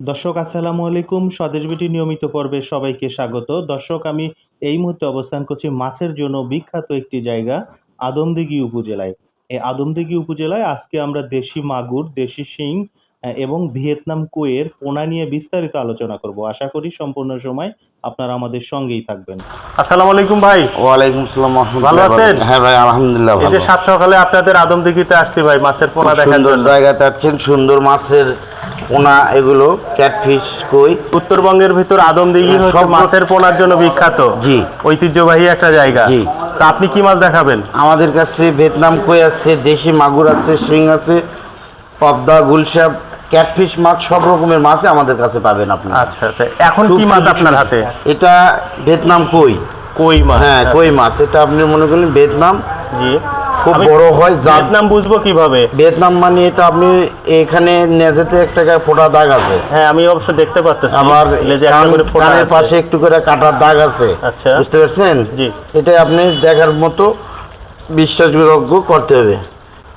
দর্শক আসসালামু আলাইকুম। স্বদেশ বিটি নিয়মিত পর্বে সবাইকে স্বাগত। দর্শক আমি এই মুহূর্তে অবস্থান করছি মাছের জন্য বিখ্যাত একটি জায়গা আদমদিঘি উপজেলায়। এই আদমদিঘি উপজেলায় আজকে আমরা দেশি মাগুর দেশি শিং এবং ভিয়েতনাম কুয়ের পোনা নিয়ে বিস্তারিত আলোচনা করব। আশা করি সম্পূর্ণ সময় আপনারা আমাদের সঙ্গেই থাকবেন। আসসালামু আলাইকুম ভাই। ওয়ালাইকুম আসসালাম ভালো আছেন? হ্যাঁ ভাই আলহামদুলিল্লাহ এই যে সাত সকালে আপনাদের আদমদিঘিতে আসছি ভাই মাছের পোনা দেখার সুন্দর জন্য। জায়গাতে আছেন সুন্দর মাছের পোনা এগুলো ক্যাটফিশ কই। উত্তরবঙ্গের ভিতর আদমদিঘি হ্যাঁ, সব- মাছের পোনার জন্য বিখ্যাত। জি। ঐতিহ্যবাহী একটা জায়গা। জি। তা আপনি কি মাছ দেখাবেন? আমাদের কাছে ভিয়েতনাম কই আছে দেশি মাগুর আছে শিং আছে পদ্মা গুলশা ক্যাটফিশ মাছ সব রকমের মাছই আমাদের কাছে পাবেন আপনি আচ্ছা আচ্ছা। এখন কি মাছ আপনার হাতে? এটা ভিয়েতনাম কই? কই মাছ? হ্যাঁ কই মাছ। এটা আপনি মনে করলেন ভিয়েতনাম? জি। খুব বড় হয় ভিয়েতনাম বুঝব কীভাবে ভিয়েতনাম মানে এটা আপনি এখানে নেজেতে একটা ফোটা দাগ আছে হ্যাঁ আমি অবশ্য দেখতে পাচ্ছি আমার কানের। পাশে একটু করে কাটার দাগ আছে আচ্ছা। বুঝতে পারছেন জি। এটা আপনি দেখার মতো বিশ্বাসযোগ্য করতে হবে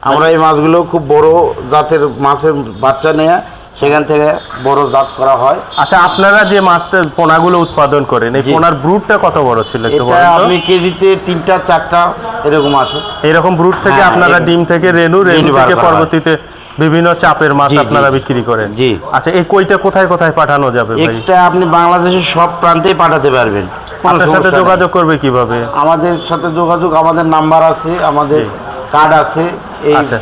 আমরা এই মাছগুলো খুব বড় জাতের মাছের বাচ্চা নেয়া সেখান থেকে বড় জাত করা হয়। আচ্ছা আপনারা যে মাছটা পোনাগুলো উৎপাদন করেন এই। পোনার ব্রুটটা কত বড় ছিল এটা আপনি কেজিতে তিনটা চারটা এরকম আসে এরকম ব্রুট থেকে হ্যাঁ, আপনারা ডিম থেকে রেনু রেনু থেকে পরবর্তীতে বিভিন্ন চাপের মাছ। আপনারা বিক্রি করেন। জি। আচ্ছা এই কইটা কোথায় কোথায় পাঠানো যাবে একটা আপনি বাংলাদেশের সব প্রান্তেই পাঠাতে পারবেন। আপনার সাথে যোগাযোগ করবে কীভাবে? আমাদের সাথে যোগাযোগ আমাদের নাম্বার আছে আমাদের কার্ড আছে। এই আচ্ছা।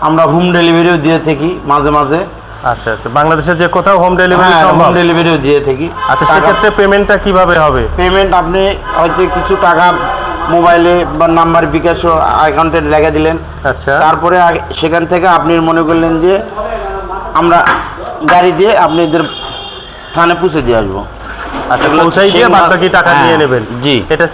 আমরা হোম ডেলিভারিও দিয়ে থাকি মাঝে মাঝে। আচ্ছা আচ্ছা। বাংলাদেশের যে কোথাও হোম ডেলিভারি হোম ডেলিভারিও দিয়ে থাকি। আচ্ছা সেক্ষেত্রে পেমেন্টটা কীভাবে হবে? পেমেন্ট আপনি হয়তো কিছু টাকা মোবাইলে বা নাম্বার বিকাশ অ্যাকাউন্টে লেগে দিলেন। আচ্ছা। তারপরে সেখান থেকে আপনি মনে করলেন যে আমরা গাড়ি দিয়ে আপনাদের স্থানে পৌঁছে দিয়ে আসব। আচ্ছা পৌঁছাই দিয়ে বাদ বাকি টাকা হ্যাঁ, নিয়ে নেবেন। জি। এটা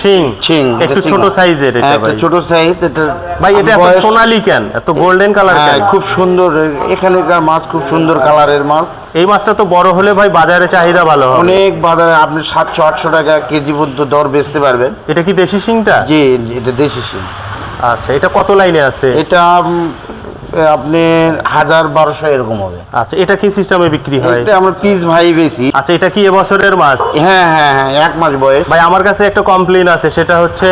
শিং শিং একটু ছোট সাইজের এটা হ্যাঁ, ভাই। ছোট সাইজ এটা ভাই এটা এত সোনালি কেন? এত গোল্ডেন কালার হ্যাঁ, কেন? খুব সুন্দর এখানকার মাছ খুব সুন্দর কালারের মাছ। এই মাছটা তো বড় হলে ভাই বাজারে চাহিদা ভালো হবে। অনেক বাজারে আপনি সাতশো আটশো টাকা কেজি পর্যন্ত দর বেচতে পারবেন। এটা কি দেশি শিংটা? জি এটা দেশি শিং। আচ্ছা এটা কত লাইনে আছে? এটা আপনি হাজার বারোশো এরকম হবে। আচ্ছা এটা কি সিস্টেমে বিক্রি হয়? এটা আমরা পিস ভাই বেশি। আচ্ছা এটা কি এবছরের মাছ? হ্যাঁ হ্যাঁ হ্যাঁ এক মাস বয়স। ভাই আমার কাছে একটা কমপ্লেন আছে সেটা হচ্ছে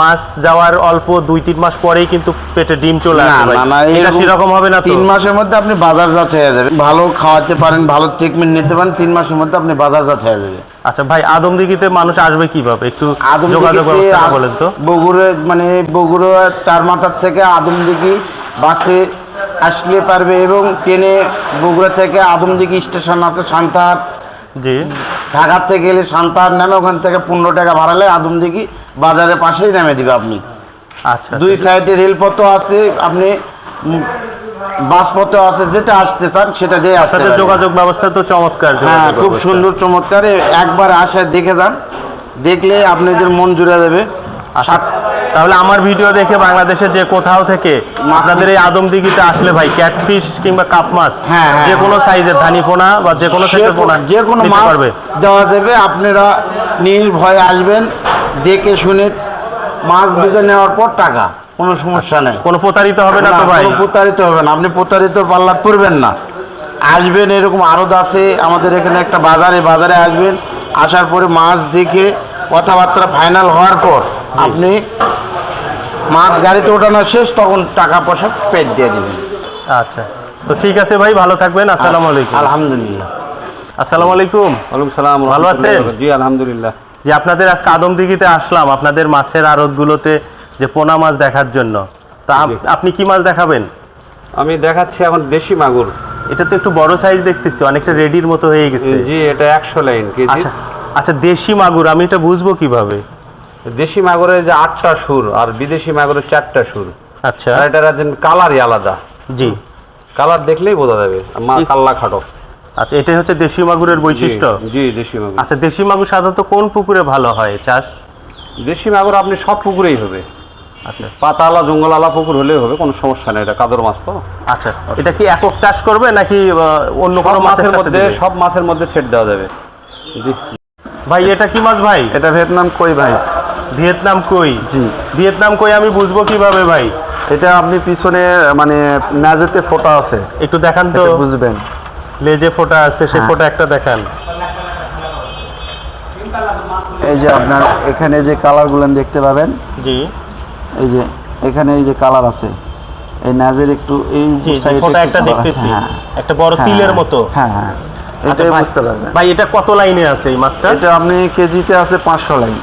মাছ যাওয়ার অল্প দুই তিন মাস পরেই কিন্তু পেটে ডিম চলে আসে না না এটা সেরকম হবে না তিন মাসের মধ্যে আপনি বাজারজাত হয়ে যাবে। ভালো খাওয়াতে পারেন ভালো ট্রিটমেন্ট নিতে পারেন তিন মাসের মধ্যে আপনি বাজারজাত হয়ে যাবে। আচ্ছা ভাই আদমদিঘিতে মানুষ আসবে কীভাবে? একটু যোগাযোগ ব্যবস্থা বলেন তো। বগুড়ে মানে বগুড়া চার মাথার থেকে আদমদিঘি বাসে আসলে পারবে এবং ট্রেনে বগুড়া থেকে আদমদিঘি স্টেশন আছে সান্তাহাট জি। ঢাকার থেকে গেলে সান্তাহাট নামে ওখান থেকে পনেরো টাকা ভাড়ালে আদমদিঘি বাজারের পাশেই নামে দিবে আপনি। আচ্ছা দুই সাইডে রেলপথও আছে আপনি উম, বাসপথও আছে যেটা আসতে চান সেটা দিয়ে আসতে যোগাযোগ ব্যবস্থা তো চমৎকার হ্যাঁ খুব সুন্দর চমৎকার। একবার আসে দেখে যান। দেখলে আপনাদের মন জুড়ে যাবে। আচ্ছা, তাহলে আমার ভিডিও দেখে বাংলাদেশের যে কোথাও থেকে আপনাদের এই আদমদিঘিতে আসলে ভাই ক্যাটফিশ কিংবা কাপ মাছ হ্যাঁ, হ্যাঁ, যে কোনো সাইজের ধানি পোনা বা যে কোনো সাইজের পোনা যে কোনো মাছ দেওয়া যাবে আপনারা নির্ভয়ে আসবেন দেখে শুনে মাছ বুঝে নেওয়ার পর টাকা কোনো সমস্যা নেই। কোনো প্রতারিত হবে না তো ভাই? কোনো প্রতারিত হবে না আপনি প্রতারিত পাল্লা করবেন না। আসবেন এরকম আড়ত আছে আমাদের এখানে একটা বাজারে বাজারে আসবেন আসার পরে মাছ দেখে কথাবার্তা ফাইনাল হওয়ার পর আপনি মাছ গাড়িতে ওঠানো শেষ তখন টাকা পয়সা পেড দিয়ে দেবেন। আচ্ছা। তো ঠিক আছে ভাই ভালো থাকবেন আসসালামু আলাইকুম। আলহামদুলিল্লাহ। আসসালামু আলাইকুম। ওয়ালাইকুম সালাম ভালো আছেন? জি আলহামদুলিল্লাহ। যে আপনাদের আজকে আদমদিঘিতে আসলাম আপনাদের মাছের আড়তগুলোতে যে পোনা মাছ দেখার জন্য। তা আপ- আপনি কি মাছ দেখাবেন? আমি দেখাচ্ছি এখন দেশি মাগুর। এটা তো একটু বড় সাইজ দেখতেছি অনেকটা রেডির মতো হয়ে গেছে। জি এটা একশো লাইন কেজি। আচ্ছা আচ্ছা দেশি মাগুর আমি এটা বুঝব কীভাবে? দেশি মাগুরের যে আটটা সুর আর বিদেশি মাগুরের চারটা সুর। আচ্ছা। আর এটার কালারই আলাদা। জি। কালার দেখলেই বোঝা যাবে। মা কাল্লা খাটো। আচ্ছা এটাই হচ্ছে দেশি মাগুরের বৈশিষ্ট্য? জি দেশি মাগুর। আচ্ছা দেশি মাগুর সাধারণত কোন পুকুরে ভালো হয় চাষ? দেশি মাগুর আপনি সব পুকুরেই হবে। আচ্ছা। পাতালা জঙ্গলালা পুকুর হলেই হবে কোনো সমস্যা নেই এটা কাদর মাছ তো। আচ্ছা এটা কি একক চাষ করবে নাকি অন্য কোনো মাছের মধ্যে সব মাছের মধ্যে সেট দেওয়া যাবে। জি। ভাই এটা কি মাছ ভাই? এটা ভিয়েতনাম কই ভাই? ভিয়েতনাম কই? জি। ভিয়েতনাম কই আমি বুঝব কীভাবে ভাই? এটা আপনি পিছনে মানে নাজেতে ফোটা আছে। একটু দেখান তো। বুঝবেন। লেজে ফোটা আছে সে হ্যাঁ। ফোটা একটা দেখান। এই যে আপনার এখানে যে কালারগুলো দেখতে পাবেন। জি। এই যে এখানে এই যে কালার আছে। এই নাজের একটু এই ফোটা একটা দেখতেছি। হ্যাঁ। একটা বড় হ্যাঁ, তিলের মতো। হ্যাঁ হ্যাঁ। আচ্ছা, এটাই বুঝতে পারবেন। ভাই এটা কত লাইনে আছে এই মাছটা? এটা আপনি কেজিতে আছে পাঁচশো লাইন।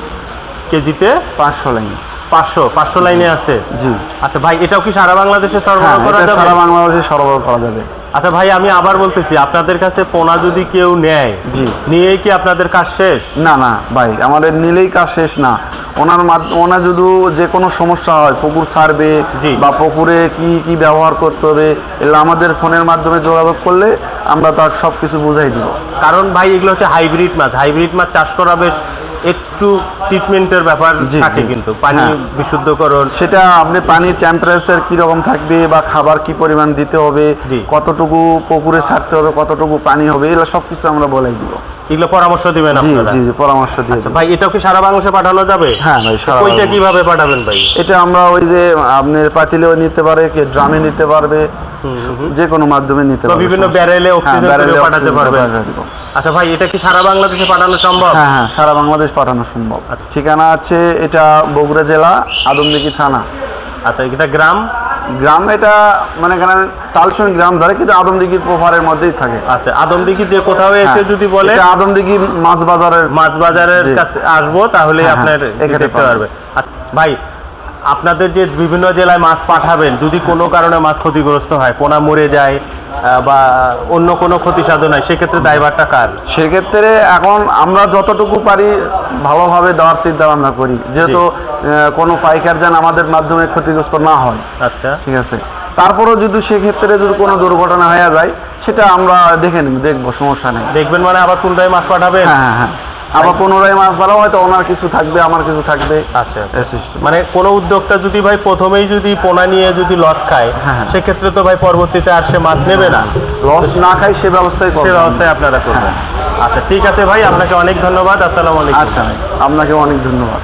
কেজিতে পাঁচশো লাইন। পাঁচশো পাঁচশো লাইনে আছে? জি। আচ্ছা ভাই এটাও কি সারা বাংলাদেশে হ্যাঁ সরবরাহ করা যাবে? সারা বাংলাদেশে সরবরাহ করা যাবে। আচ্ছা ভাই আমি আবার বলতেছি আপনাদের কাছে পোনা যদি কেউ নেয় জি। নিয়েই কি আপনাদের কাজ শেষ? না না ভাই আমাদের নিলেই কাজ শেষ না। ওনার মাধ্য- ওনার যদি যে কোনো সমস্যা হয় পুকুর ছাড়বে জি। বা পুকুরে কি কি ব্যবহার করতে হবে এগুলো আমাদের ফোনের মাধ্যমে যোগাযোগ করলে আমরা তার সব কিছু বুঝাই দিব। কারণ ভাই এগুলো হচ্ছে হাইব্রিড মাছ। হাইব্রিড মাছ চাষ করা বেশ একটু ট্রিটমেন্টের ব্যাপার থাকে কিন্তু। পানি হ্যাঁ। বিশুদ্ধকরণ। সেটা আপনি পানির টেম্পারেচার কি রকম থাকবে বা খাবার কি পরিমাণ দিতে হবে কতটুকু পুকুরে ছাড়তে হবে কতটুকু পানি হবে এগুলো সব কিছু আমরা বলে দিব। এগুলো পরামর্শ দিবেন জি আপনারা? জি জি পরামর্শ দিয়ে আচ্ছা ভাই এটাও কি সারা বাংলাদেশে পাঠানো যাবে? হ্যাঁ ভাই সারা ওইটা কীভাবে পাঠাবেন ভাই? এটা আমরা ওই যে আপনি পাতিলেও নিতে পারে কে ড্রামে নিতে পারবে যে কোনো মাধ্যমে নিতে পারবে বিভিন্ন ব্যারেলে হ্যাঁ, অক্সিজেন পাঠাতে পারবে। আচ্ছা ভাই এটা কি সারা বাংলাদেশে পাঠানো সম্ভব? হ্যাঁ হ্যাঁ সারা বাংলাদেশ পাঠানো সম্ভব। আচ্ছা। ঠিকানা আছে এটা বগুড়া জেলা আদমদিঘি থানা। আচ্ছা এটা গ্রাম? গ্রাম এটা মানে এখানে তালসন গ্রাম ধরে কিন্তু আদমদিঘির প্রভারের মধ্যেই থাকে। আচ্ছা আদমদিঘি যে কোথাও এসে হ্যাঁ, যদি বলে এটা আদমদিঘি মাছ বাজারের মাছ বাজারের কাছে আসব তাহলে হ্যাঁ, আপনার হ্যাঁ, দেখতে। পারবে আচ্ছা, ভাই আপনাদের যে বিভিন্ন জেলায় মাছ পাঠাবেন যদি কোনো কারণে মাছ ক্ষতিগ্রস্ত হয় পোনা মরে যায় বা অন্য কোনো ক্ষতি সাধন হয় সেক্ষেত্রে দায়ভারটা কার? সেক্ষেত্রে এখন আমরা যতটুকু পারি ভালোভাবে দেওয়ার চিন্তা ভাবনা করি। যেহেতু কোনো পাইকার যেন আমাদের মাধ্যমে ক্ষতিগ্রস্ত না হয়। আচ্ছা। ঠিক আছে? তারপরেও যদি সেক্ষেত্রে যদি কোনো দুর্ঘটনা হয়ে যায় সেটা আমরা দেখে নেব দেখব সমস্যা নেই। দেখবেন মানে আবার পুনরায় মাছ পাঠাবেন? হ্যাঁ হ্যাঁ হ্যাঁ। আবার পুনরায় মাছ ধরা হয়তো ওনার কিছু থাকবে আমার কিছু থাকবে। আচ্ছা মানে কোনো উদ্যোক্তা যদি ভাই প্রথমেই যদি পোনা নিয়ে যদি লস খায় হ্যাঁ। সেক্ষেত্রে তো ভাই পরবর্তীতে আর সে মাছ নেবে না। লস না খাই সে ব্যবস্থায় সে ব্যবস্থায় আপনারা করবেন। আচ্ছা ঠিক আছে ভাই আপনাকে অনেক ধন্যবাদ। আসসালামু আলাইকুম। আচ্ছা আপনাকে অনেক ধন্যবাদ।